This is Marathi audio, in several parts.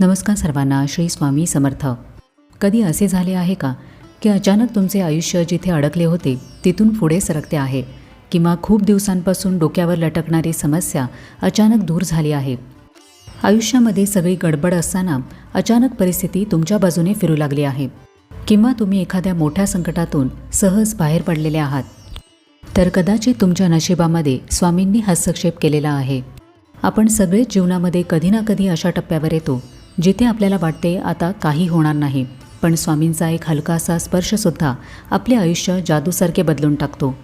नमस्कार सर्वांना श्री स्वामी समर्थ. कधी असे झाले आहे का की अचानक तुमचे आयुष्य जिथे अडकले होते तिथून पुढे सरकते आहे किंवा खूप दिवसांपासून डोक्यावर लटकणारी समस्या अचानक दूर झाली आहे? आयुष्यामध्ये सगळी गडबड असताना अचानक परिस्थिती तुमच्या बाजूने फिरू लागली आहे किंवा तुम्ही एखाद्या मोठ्या संकटातून सहज बाहेर पडलेले आहात. तर कदाचित तुमच्या नशिबामध्ये स्वामींनी हस्तक्षेप केलेला आहे. आपण सगळेच जीवनामध्ये कधी ना कधी अशा टप्प्यावर येतो जिथे आपल्याला वाटते आता काही होणार नाही पण स्वामींचा एक हलकासा स्पर्शसुद्धा आपले आयुष्य जादूसारखे बदलून टाकतो.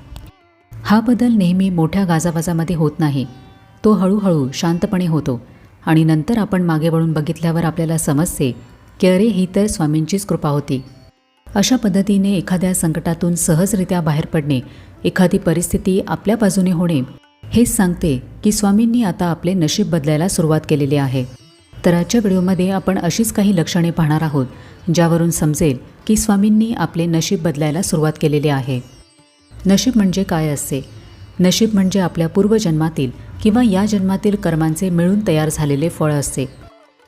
हा बदल नेहमी मोठ्या गाजावाजामध्ये होत नाही. तो हळूहळू शांतपणे होतो आणि नंतर आपण मागे वळून बघितल्यावर आपल्याला समजते की अरे ही तर स्वामींचीच कृपा होती. अशा पद्धतीने एखाद्या संकटातून सहजरित्या बाहेर पडणे एखादी परिस्थिती आपल्या बाजूने होणे हेच सांगते की स्वामींनी आता आपले नशीब बदलायला सुरुवात केलेली आहे. तर आजच्या व्हिडिओमध्ये आपण अशीच काही लक्षणे पाहणार आहोत ज्यावरून समजेल की स्वामींनी आपले नशीब बदलायला सुरुवात केलेली आहे. नशीब म्हणजे काय असते? नशीब म्हणजे आपल्या पूर्वजन्मातील किंवा या जन्मातील कर्मांचे मिळून तयार झालेले फळ असते.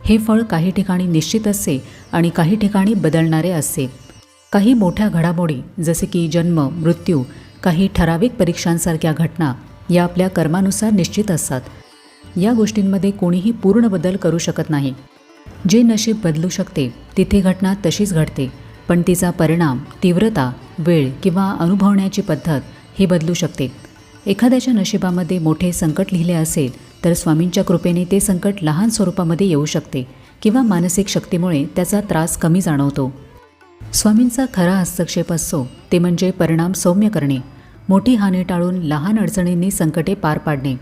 हे फळ काही ठिकाणी निश्चित असते आणि काही ठिकाणी बदलणारे असते. काही मोठ्या घडामोडी जसे की जन्म मृत्यू काही ठराविक परीक्षांसारख्या घटना या आपल्या कर्मानुसार निश्चित असतात. या गोष्टींमध्ये कोणीही पूर्ण बदल करू शकत नाही. जे नशीब बदलू शकते तिथे घटना तशीच घडते पण तिचा परिणाम तीव्रता वेळ किंवा अनुभवण्याची पद्धत ही बदलू शकते. एखाद्याच्या नशिबामध्ये मोठे संकट लिहिले असेल तर स्वामींच्या कृपेने ते संकट लहान स्वरूपामध्ये येऊ शकते किंवा मानसिक शक्तीमुळे त्याचा त्रास कमी जाणवतो. स्वामींचा खरा हस्तक्षेप असतो ते म्हणजे परिणाम सौम्य करणे मोठी हानी टाळून लहान अडचणींनी संकटे पार पाडणे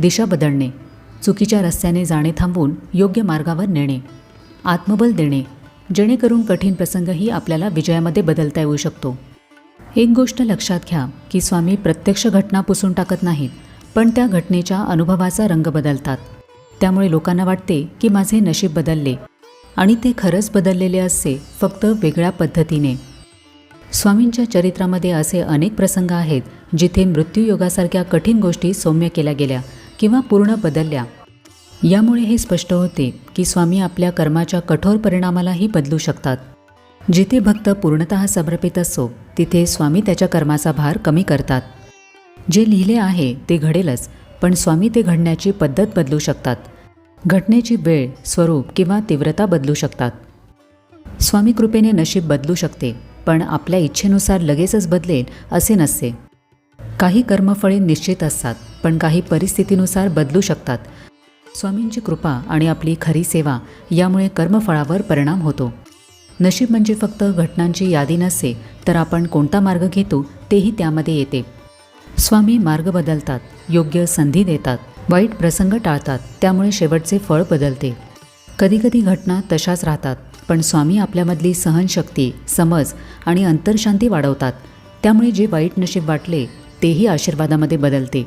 दिशा बदलणे. चुकीच्या रस्त्याने जाणे थांबवून योग्य मार्गावर नेणे आत्मबल देणे जेणेकरून कठीण प्रसंगही आपल्याला विजयामध्ये बदलता येऊ शकतो. एक गोष्ट लक्षात घ्या की स्वामी प्रत्यक्ष घटना पुसून टाकत नाहीत पण त्या घटनेच्या अनुभवाचा रंग बदलतात. त्यामुळे लोकांना वाटते की माझे नशीब बदलले आणि ते खरंच बदललेले असते फक्त वेगळ्या पद्धतीने. स्वामींच्या चरित्रामध्ये असे अनेक प्रसंग आहेत जिथे मृत्यूयोगासारख्या कठीण गोष्टी सौम्य केल्या गेल्या किंवा पूर्ण बदलल्या. यामुळे हे स्पष्ट होते की स्वामी आपल्या कर्माच्या कठोर परिणामालाही बदलू शकतात. जिथे भक्त पूर्णतः समर्पित असो तिथे स्वामी त्याच्या कर्माचा भार कमी करतात. जे लिहिले आहे ते घडेलच पण स्वामी ते घडण्याची पद्धत बदलू शकतात. घटनेची वेळ स्वरूप किंवा तीव्रता बदलू शकतात. स्वामी कृपेने नशीब बदलू शकते पण आपल्या इच्छेनुसार लगेचच बदलेल असे नसते. काही कर्मफळे निश्चित असतात पण काही परिस्थितीनुसार बदलू शकतात. स्वामींची कृपा आणि आपली खरी सेवा यामुळे कर्मफळावर परिणाम होतो. नशीब म्हणजे फक्त घटनांची यादी नसते तर आपण कोणता मार्ग घेतो तेही त्यामध्ये येते. स्वामी मार्ग बदलतात योग्य संधी देतात वाईट प्रसंग टाळतात त्यामुळे शेवटचे फळ बदलते. कधीकधी घटना तशाच राहतात पण स्वामी आपल्यामधली सहनशक्ती समज आणि अंतरशांती वाढवतात. त्यामुळे जे वाईट नशीब वाटले तेही आशीर्वादामध्ये बदलते.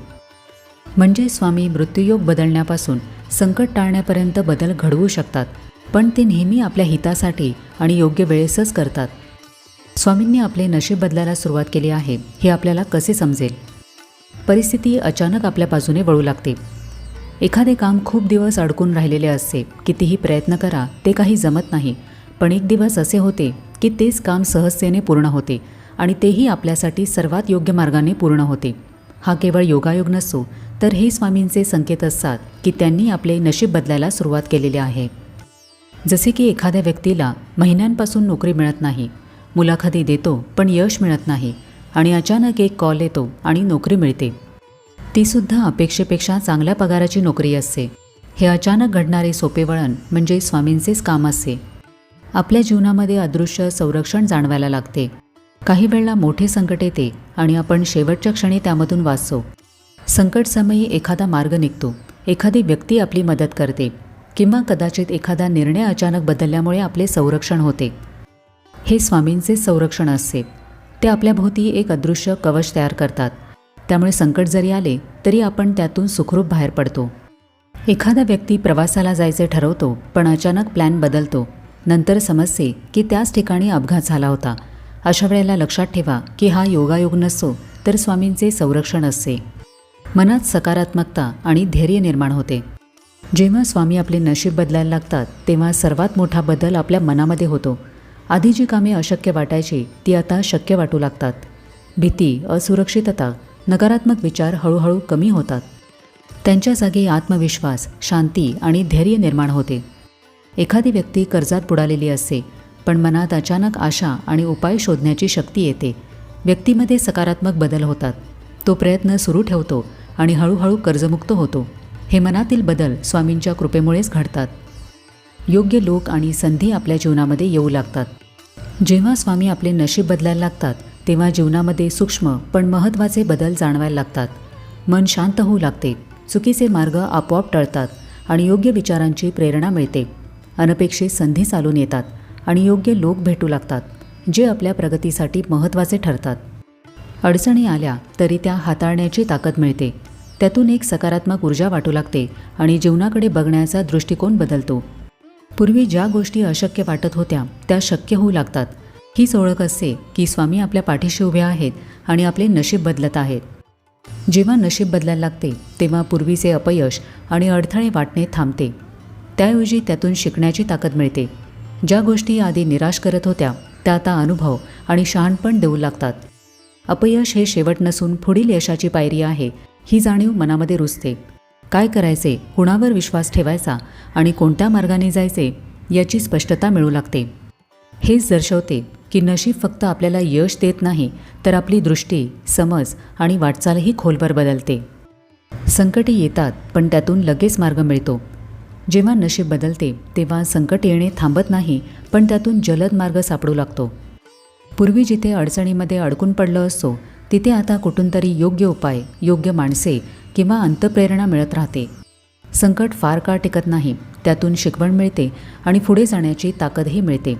म्हणजे स्वामी मृत्यूयोग बदलण्यापासून संकट टाळण्यापर्यंत बदल घडवू शकतात पण ते नेहमी आपल्या हितासाठी आणि योग्य वेळेसच करतात. स्वामींनी आपले नशीब बदलायला सुरुवात केली आहे हे आपल्याला कसे समजेल? परिस्थिती अचानक आपल्या बाजूने वळू लागते. एखादे काम खूप दिवस अडकून राहिलेले असते कितीही प्रयत्न करा ते काही जमत नाही. पण एक दिवस असे होते की तेच काम सहजतेने पूर्ण होते. आणि तेही आपल्यासाठी सर्वात योग्य मार्गाने पूर्ण होते. हा केवळ योगायोग नसतो तर हे स्वामींचे संकेत असतात की त्यांनी आपले नशीब बदलायला सुरुवात केलेली आहे. जसे की एखाद्या व्यक्तीला महिन्यांपासून नोकरी मिळत नाही मुलाखती देतो पण यश मिळत नाही आणि अचानक एक कॉल येतो आणि नोकरी मिळते. तीसुद्धा अपेक्षेपेक्षा चांगल्या पगाराची नोकरी असते. हे अचानक घडणारे सोपे वळण म्हणजे स्वामींचेच काम असते. आपल्या जीवनामध्ये अदृश्य संरक्षण जाणवायला लागते. काही वेळेला मोठे संकट येते आणि आपण शेवटच्या क्षणी त्यामधून वाचतो. संकटसमयी एखादा मार्ग निघतो. एखादी व्यक्ती आपली मदत करते. किंवा कदाचित एखादा निर्णय अचानक बदलल्यामुळे आपले संरक्षण होते. हे स्वामींचे संरक्षण असते. ते आपल्याभोवती एक अदृश्य कवच तयार करतात. त्यामुळे संकट जरी आले तरी आपण त्यातून सुखरूप बाहेर पडतो. एखादा व्यक्ती प्रवासाला जायचे ठरवतो पण अचानक प्लॅन बदलतो. नंतर समजते की त्याच ठिकाणी अपघात झाला होता. अशा वेळेला लक्षात ठेवा की हा योगायोग नसतो तर स्वामींचे संरक्षण असते. मनात सकारात्मकता आणि धैर्य निर्माण होते. जेव्हा स्वामी आपले नशीब बदलायला लागतात तेव्हा सर्वात मोठा बदल आपल्या मनामध्ये होतो. आधी जी कामे अशक्य वाटायची ती आता शक्य वाटू लागतात. भीती असुरक्षितता नकारात्मक विचार हळूहळू कमी होतात. त्यांच्या जागी आत्मविश्वास शांती आणि धैर्य निर्माण होते. एखादी व्यक्ती कर्जात बुडालेली असते पण मनात अचानक आशा आणि उपाय शोधण्याची शक्ती येते. व्यक्तीमध्ये सकारात्मक बदल होतात. तो प्रयत्न सुरू ठेवतो आणि हळूहळू कर्जमुक्त होतो. हे मनातील बदल स्वामींच्या कृपेमुळेच घडतात. योग्य लोक आणि संधी आपल्या जीवनामध्ये येऊ लागतात. जेव्हा स्वामी आपले नशीब बदलायला लागतात तेव्हा जीवनामध्ये सूक्ष्म पण महत्त्वाचे बदल जाणवायला लागतात. मन शांत होऊ लागते. चुकीचे मार्ग आपोआप टळतात आणि योग्य विचारांची प्रेरणा मिळते. अनपेक्षित संधी चालून येतात. आणि योग्य लोक भेटू लागतात जे आपल्या प्रगतीसाठी महत्त्वाचे ठरतात. अडचणी आल्या तरी त्या हाताळण्याची ताकद मिळते. त्यातून एक सकारात्मक ऊर्जा वाटू लागते आणि जीवनाकडे बघण्याचा दृष्टिकोन बदलतो. पूर्वी ज्या गोष्टी अशक्य वाटत होत्या त्या शक्य होऊ लागतात. हीच ओळख असते की स्वामी आपल्या पाठीशी उभे आहेत आणि आपले नशीब बदलत आहेत. जेव्हा नशीब बदलायला लागते तेव्हा पूर्वीचे अपयश आणि अडथळे वाटणे थांबते. त्याऐवजी त्यातून शिकण्याची ताकद मिळते. ज्या गोष्टी आधी निराश करत होत्या त्या आता अनुभव आणि शहाणपण देऊ लागतात. अपयश हे शेवट नसून पुढील यशाची पायरी आहे ही जाणीव मनामध्ये रुजते. काय करायचे कुणावर विश्वास ठेवायचा आणि कोणत्या मार्गाने जायचे याची स्पष्टता मिळू लागते. हेच दर्शवते की नशीब फक्त आपल्याला यश देत नाही तर आपली दृष्टी समज आणि वाटचालही खोलवर बदलते. संकटे येतात पण त्यातून लगेच मार्ग मिळतो. जेव्हा नशीब बदलते तेव्हा संकट येणे थांबत नाही पण त्यातून जलद मार्ग सापडू लागतो. पूर्वी जिथे अडचणीमध्ये अडकून पडलं असतो तिथे आता कुठून तरी योग्य उपाय योग्य माणसे किंवा अंतप्रेरणा मिळत राहते. संकट फार काळ टिकत नाही त्यातून शिकवण मिळते आणि पुढे जाण्याची ताकदही मिळते.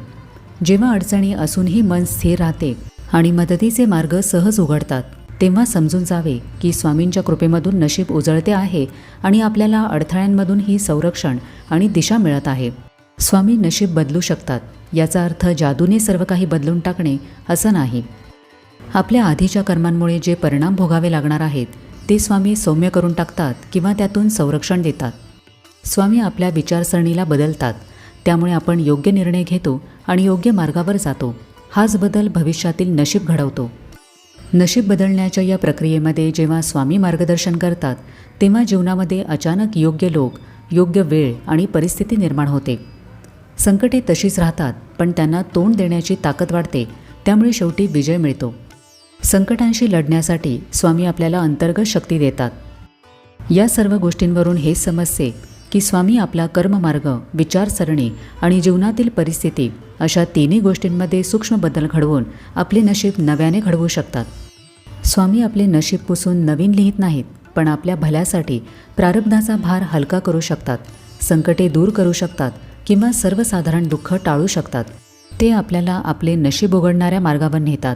जेव्हा अडचणी असूनही मन स्थिर राहते आणि मदतीचे मार्ग सहज उघडतात. तेव्हा समजून जावे की स्वामींच्या कृपेमधून नशीब उजळते आहे आणि आपल्याला अडथळ्यांमधून ही संरक्षण आणि दिशा मिळत आहे. स्वामी नशीब बदलू शकतात याचा अर्थ जादूने सर्व काही बदलून टाकणे असं नाही. आपल्या आधीच्या कर्मांमुळे जे परिणाम भोगावे लागणार आहेत ते स्वामी सौम्य करून टाकतात किंवा त्यातून संरक्षण देतात. स्वामी आपल्या विचारसरणीला बदलतात त्यामुळे आपण योग्य निर्णय घेतो आणि योग्य मार्गावर जातो. हाच बदल भविष्यातील नशीब घडवतो. नशीब बदलण्याच्या या प्रक्रियेमध्ये जेव्हा स्वामी मार्गदर्शन करतात तेव्हा जीवनामध्ये अचानक योग्य लोक योग्य वेळ आणि परिस्थिती निर्माण होते. संकटे तशीच राहतात पण त्यांना तोंड देण्याची ताकद वाढते त्यामुळे शेवटी विजय मिळतो. संकटांशी लढण्यासाठी स्वामी आपल्याला अंतर्गत शक्ती देतात. या सर्व गोष्टींवरून हे समजते की स्वामी आपला कर्ममार्ग विचारसरणी आणि जीवनातील परिस्थिती अशा तिन्ही गोष्टींमध्ये सूक्ष्म बदल घडवून आपले नशीब नव्याने घडवू शकतात. स्वामी आपले नशीब पुसून नवीन लिहित नाहीत पण आपल्या भल्यासाठी प्रारब्धाचा भार हलका करू शकतात संकटे दूर करू शकतात किंवा सर्वसाधारण दुःख टाळू शकतात. ते आपल्याला आपले नशीब उघडणाऱ्या मार्गावर नेतात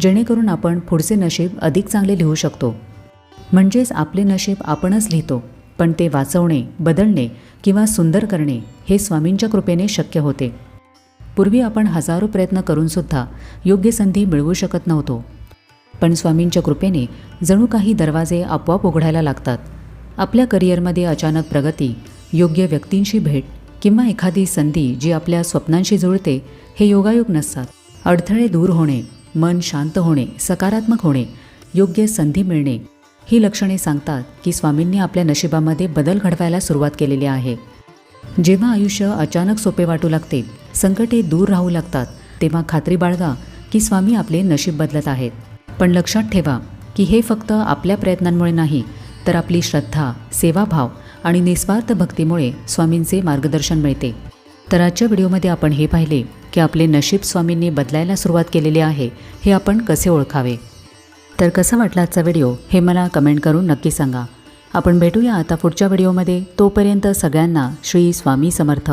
जेणेकरून आपण पुढचे नशीब अधिक चांगले लिहू शकतो. म्हणजेच आपले नशीब आपणच लिहितो पण ते वाचवणे बदलणे किंवा सुंदर करणे हे स्वामींच्या कृपेने शक्य होते. पूर्वी आपण हजारो प्रयत्न करूनसुद्धा योग्य संधी मिळवू शकत नव्हतो. पण स्वामींच्या कृपेने जणू काही दरवाजे आपोआप उघडायला लागतात. आपल्या करिअरमध्ये अचानक प्रगती योग्य व्यक्तींशी भेट किंवा एखादी संधी जी आपल्या स्वप्नांशी जुळते हे योगायोग नसतात. अडथळे दूर होणे मन शांत होणे सकारात्मक होणे योग्य संधी मिळणे ही लक्षणे सांगतात की स्वामींनी आपल्या नशिबामध्ये बदल घडवायला सुरुवात केलेली आहे. जेव्हा आयुष्य अचानक सोपे वाटू लागते संकटे दूर राहू लागतात तेव्हा खात्री बाळगा की स्वामी आपले नशीब बदलत आहेत. पण लक्षात ठेवा की हे फक्त आपल्या प्रयत्नांमुळे नाही तर आपली श्रद्धा सेवाभाव आणि निस्वार्थ भक्तीमुळे स्वामींचे मार्गदर्शन मिळते. तर आजच्या व्हिडिओमध्ये आपण हे पाहिले की आपले नशीब स्वामींनी बदलायला सुरुवात केलेली आहे हे आपण कसे ओळखावे? तर कसा वाटला आजचा व्हिडिओ हे मला कमेंट करून नक्की सांगा. आपण भेटूया आता पुढच्या व्हिडिओमध्ये. तोपर्यंत सगळ्यांना श्री स्वामी समर्थ.